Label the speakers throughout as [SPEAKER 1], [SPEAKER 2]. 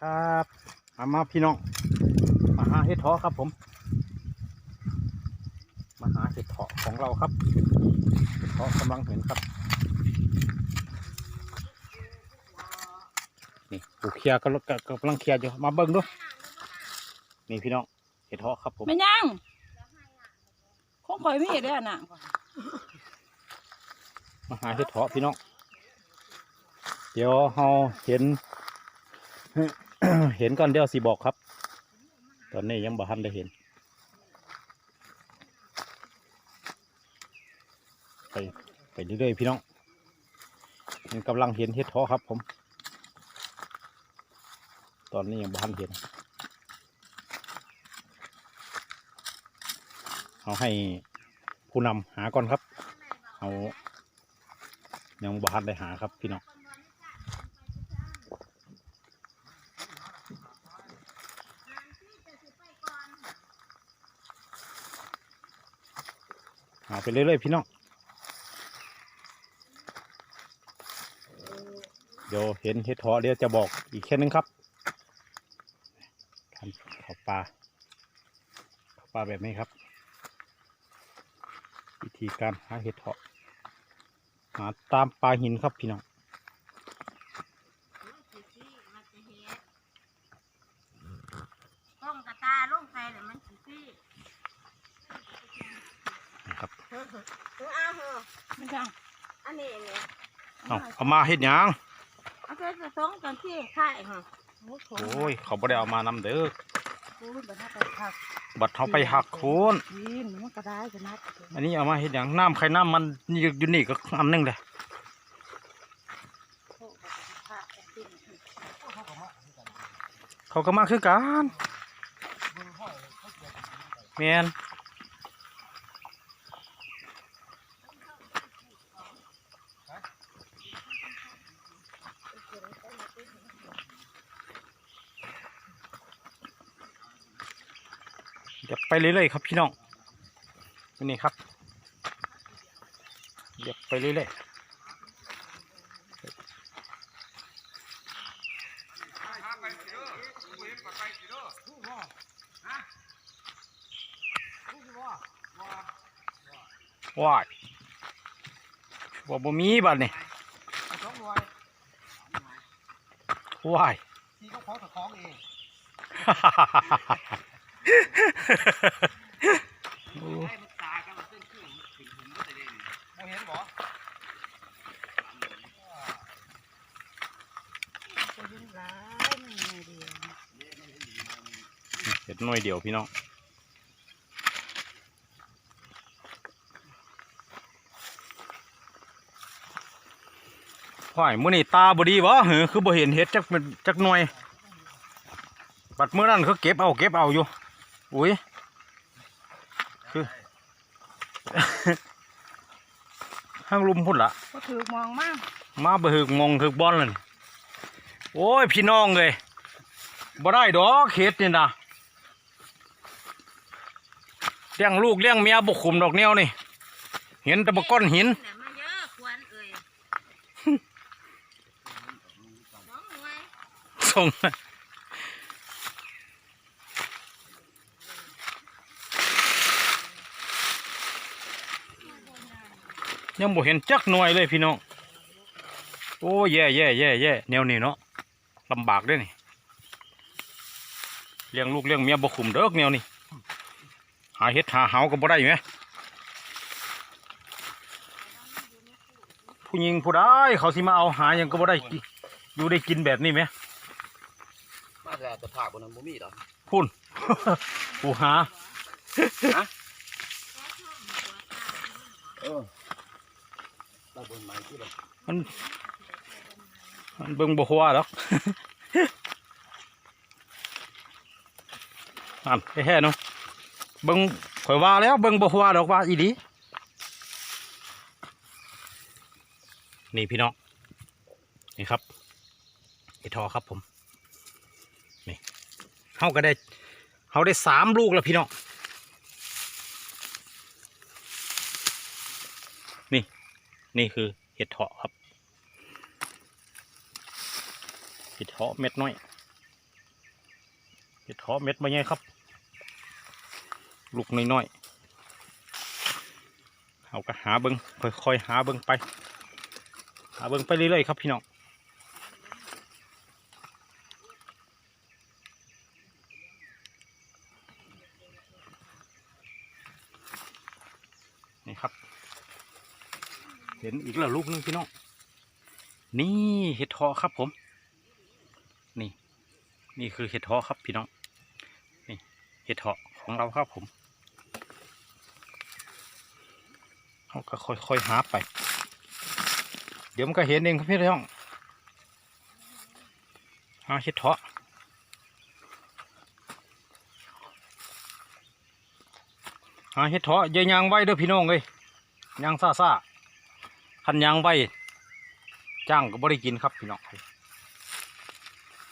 [SPEAKER 1] ครับมามาพี่น้อง มาหาเห็ดเพาะครับผม มาหาเห็ดเพาะของเราครับเห็ดเพาะกำลังเห็นครับ นี่ปูเคลียร์ก็ก็กำลังเคลียร์อยู่มาเบิ้งดูนี่พี่น้องเห็ดเพาะครับผม
[SPEAKER 2] ไม่ยังคงคอยไม่เห็นได้อะน่ะ
[SPEAKER 1] มาหาเห็ดเพาะพี่น้อง เดี๋ยวเราเห็น เห็นก่อนเดี๋ยวสิบอกครับ ตอนนี้ยังบ่ทันได้เห็นไปไปเรื่อยๆพี่น้องยังกำลังเห็นเห็ดเพาะครับผม ตอนนี้ยังบ่ทันเห็นเอาให้ผู้นำหาก่อนครับเอายังบ่ทันได้หาครับพี่น้องาไปเรื่อยๆพี่น้อง เดี๋ยวเห็นเห็ดถอเดี๋ยวจะบอกอีกแค่นึงครับทำเขาปลาเขาปลาแบบนี้ครับวิธีการหาเห็ดเถาะหาตามปลาหินครับพี่น้อง
[SPEAKER 3] กระตาลงใส่เลยมันสิซี่
[SPEAKER 1] นะครับ
[SPEAKER 3] เออเอาเหอะ
[SPEAKER 2] ไม่ยัง
[SPEAKER 3] อันนี้เนี่ย
[SPEAKER 1] เอาเอามาเห็ดหยาง
[SPEAKER 3] เอาไปผสมกันที่ค่ายเหรอ
[SPEAKER 2] โอ้โห
[SPEAKER 1] โอ้ยเขาบ่ได้เอามานำเด้อ
[SPEAKER 2] โอ้ยบัดนั้นไปผัก
[SPEAKER 1] บัดเขาไปหักโคน
[SPEAKER 2] กินมันก็ได้จะนัด
[SPEAKER 1] อันนี้เอามาเห็ดหยางน้ำใครน้ำมันอยู่อยู่นี่ก็อันหนึงเลย
[SPEAKER 2] โอ้บัดนั้นผักแกงปิ้ง
[SPEAKER 1] เขาก็มาคือกันแมน ไปเรื่อยๆครับพี่น้องนี่ครับเดี๋ยวไปเรื่อยๆว้ายว่าบ่มีบัดนี่
[SPEAKER 4] สองหน่วย
[SPEAKER 1] ว้าย
[SPEAKER 4] ที่เขาขอตะของเอง เส้นครึ่งถึงถึงก็จะได้นี่บ่เห็นบ่
[SPEAKER 2] จะยิ่งร้ายมันไงดี
[SPEAKER 1] เห็ดหน่วยเดียวพี่น้องว้ายมื้อนี้ตาบ่ดีบ่หือคือบ่เห็นเห็ดจักเป็นจักหน่วย บัดมื้อนั้นเขาเก็บเอาเก็บเอาอยู่ อุ้ยคือห้างลุมพุ่นละ
[SPEAKER 2] ก็ถือมองมาก
[SPEAKER 1] มาเบิกมองถึกบอลเลยนี่โอ้ยพี่น้องเลยบ่ได้ดอกเข็ดนี่นะเลี้ยงลูกเลี้ยงเมียบุกขุมดอกแนวนี่เห็นแต่บก้อนหิน
[SPEAKER 3] เนี่ยมาเยอะควรเอ่ยสองหน่ว ย
[SPEAKER 1] ส่งยังบ่เห็นจักหน่วยเลยพี่น้อง โอ้แย่แย่แย่แย่แนวนี้เนาะลำบากเด้วยนี่เลี้ยงลูกเลี้ยงเมียบ่ขุมเด้อแนวนี้หาเห็ดหาเหาก็บ่ได้ไหมผู้หญิงผู้ใดเขาสิมาเอาหาหยังก็บ่ได้กิอยู่ได้กินแบบนี้ไหม
[SPEAKER 4] มาแต่ตะภาพบนนั้นบ่มีดอก
[SPEAKER 1] พุ่นผู้หา
[SPEAKER 4] เออตาบนไมั
[SPEAKER 1] นมันเบิ่งบ่ฮัวหรอกอันแค่เนาะเบิ่งข่อยว่าแล้วเบิ่งบ่ฮัวดอกว่าอีหลีนี่พี่น้องนี่ครับไอทอครับผมนี่เฮาก็ได้เฮาได้สามลูกแล้วพี่น้อง นี่คือเห็ดเถาะครับ เห็ดเถาะเม็ดน้อย เห็ดถอเม็ดไม่ใหญ่ครับ ลูกน้อยๆเอาก็หาเบิงค่อยๆหาเบิ้งไป หาเบิ้งไปเรื่อยๆครับพี่น้องนี่ครับ เห็นอีกแล้วลูกนึงพี่น้อง นี่เห็ดทอครับผม นี่ นี่คือเห็ดทอครับพี่น้อง นี่เห็ดทอของเราครับผมเราก็ค่อยๆหาไป เดี๋ยวมันก็เห็นเองครับพี่น้องหาเห็ดทอหาเห็ดทออย่ยางไว้เด้อพี่น้องเลยยางซ่าซ่า คันยางไว้จ้างก็บ่ได้กินครับพี่น้อง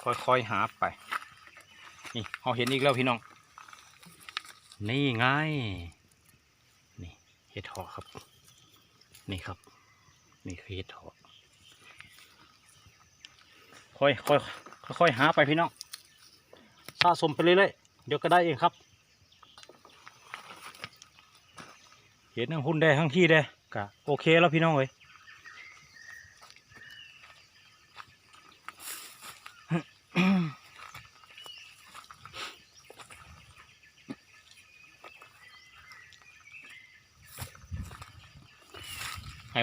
[SPEAKER 1] ค่อยๆหาไป นี่เราเห็นอีกแล้วพี่น้อง นี่ไง นี่เห็ดหอครับ นี่ครับ นี่คือเห็ดหอค่อยค่อยค่อยๆหาไปพี่น้อง สะสมไปเรื่อยๆ เดี๋ยวก็ได้เองครับ เห็นทั้งหุ้นได้ทั้งที่ได้ก็โอเคแล้วพี่น้องเอ้ย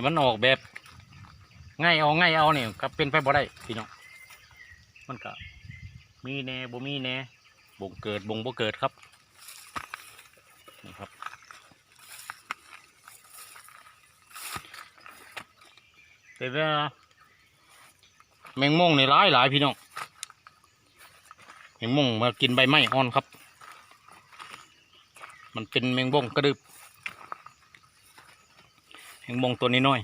[SPEAKER 1] มันออกแบบง่ายเอาง่ายเอาเนี่ยก็เป็นไปบ่ได้พี่น้องมันก็มีแน่บ่มีแน่บ่งเกิดบ่งบ่เกิดครับนี่ครับ แต่ว่าแมงม่วงในร้ายหลายพี่น้องแมงม่วงมากินใบไม้อ่อนครับ มันเป็นแมงม่วงกระดึบ งมงตัวนี้น้อย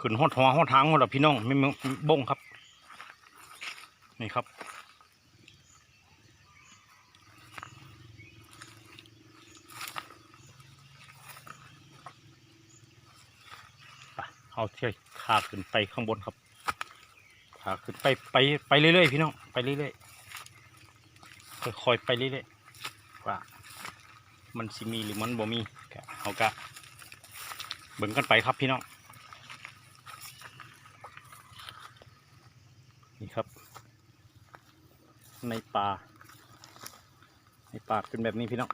[SPEAKER 1] ขึ้นหอดหัวหอดทางหมดแล้วพี่น้องไม่บงครับ นี่ครับ ไป เอาเที่ยวขาขึ้นไปข้างบนครับ ขาขึ้นไปไปไปเรื่อยๆพี่น้องไปเรื่อยๆค่อยๆไปเรื่อยๆว่ามันสิมีหรือมันบ่มีก็เอากะเบิ่งกันไปครับพี่น้องนี่ครับ ในป่าในป่าเป็นแบบนี้พี่น้อง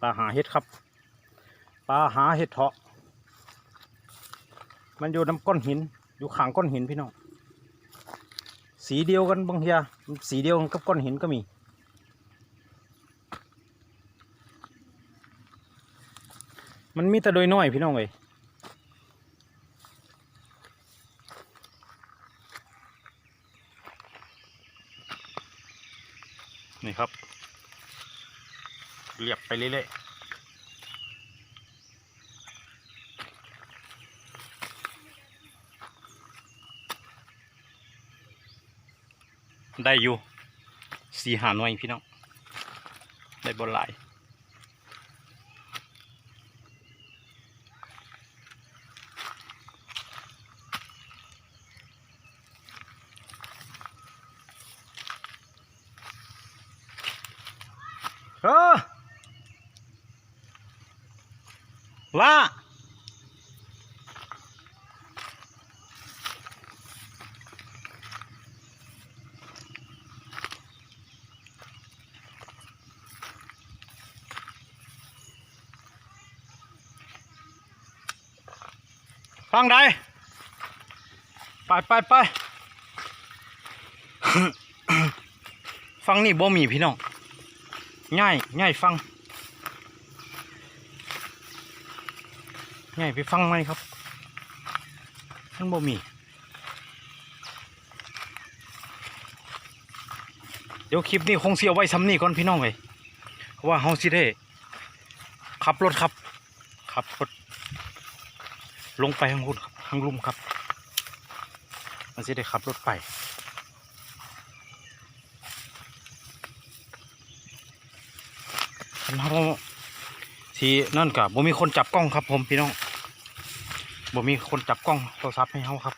[SPEAKER 1] ปลาหาเห็ดครับปลาหาเห็ดเถาะ มันอยู่น้ำก้อนหิน อยู่ขางก้อนหินพี่น้อง สีเดียวกันบางทีอะสีเดียวกันกับก้อนหินก็มีมันมีแต่โดยน้อยพี่น้องเลยนี่ครับ เรียบไปเรื่อยๆ ได้อยู่สี่หาหน่วยพี่น้อง ได้บนหลายเออว่า ฟังได้ไปไปไปฟังนี่บ่มีพี่น้องง่ายง่ายฟังง่ายไปฟังไหมครับมันบ่มี เดี๋ยวคลิปนี้คงเสียไว้ซ้ำนี่ก่อนพี่น้องเลยเพราะว่าเฮาสิได้ขับรถครับขับรถ ลงไปทางคุณครับทางลุ่มครับ มันสิได้ขับรถไปนคันเฮาที่นั่นกับบ่มีคนจับกล้องครับ ผมพี่น้องบ่มีคนจับกล้องโทรศัพท์ให้เฮาครับ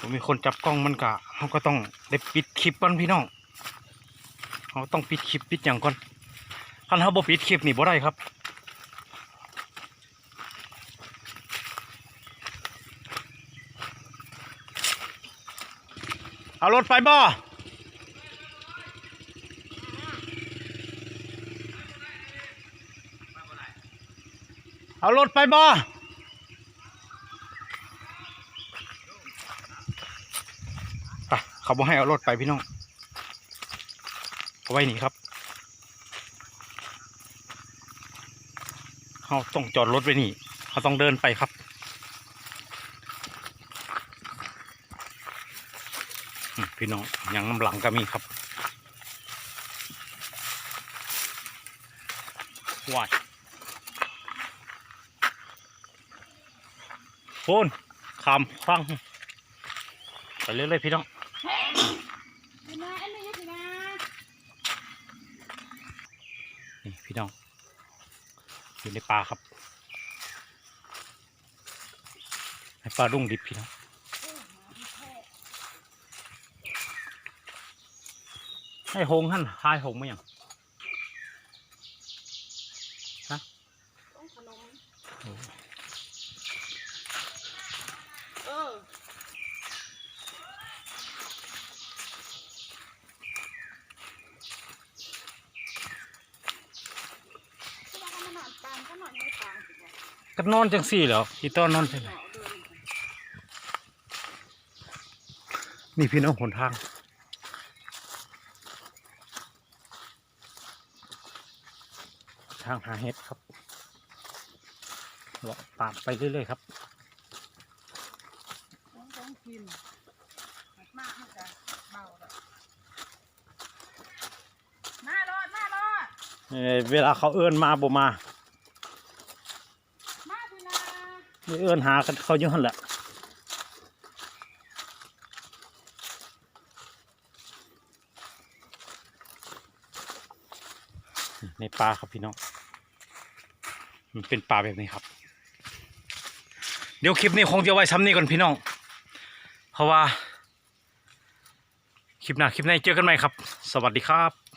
[SPEAKER 1] บ่มีคนจับกล้องมันกะเฮาก็ต้องได้ปิดคลิปก่อนพี่น้องเฮาต้องปิดคลิปปิดหยังก่อนคันเฮาบ่ปิดคลิปนี่บ่ได้ครับ เอารถไปบ่เอารถไปบ่ไปเขาบอกให้เอารถไปพี่น้องเอาไว้นี่ครับเขาต้องจอดรถไว้นี่เขาต้องเดินไปครับ อืม พี่น้องอย่างน้ำหลังก็มีครับวายโฟนขามฟังไปเรื่อยๆพี่น้อง
[SPEAKER 2] นี่พี่น้
[SPEAKER 1] องอยู่ในป่าครับในป่ารุ่งดิบพี่น้อง ให้หงหั่นหายหงไหมยัง
[SPEAKER 2] ต้องขนมเออที่ว่าเขามานอนตามก็นอนไม่ตามสิบอก
[SPEAKER 1] ก็นอนจังสี่แล้วอีต้อนนอนจังไหน
[SPEAKER 2] เอาเดิน
[SPEAKER 1] นี่พี่น้องหนทาง ทางหาเห็ดครับเลาะตามไปเรื่อยๆครับ
[SPEAKER 2] ต้องต้องกินมากมันจะเบาเลยมารอดมารอด
[SPEAKER 1] เอ่อเวลาเขาเอื้อนมาบ่มา
[SPEAKER 2] มาพี่นา
[SPEAKER 1] ไม่เอื้อนหากันเขาอยู่หันแหละในป่าครับพี่น้อง มันเป็นป่าแบบนี้ครับ เดี๋ยวคลิปนี้คงจะไว้ซ้ำนี้ก่อนพี่น้อง เพราะว่า คลิปหน้าคลิปหนเจอกันใหม่ครับ สวัสดีครับ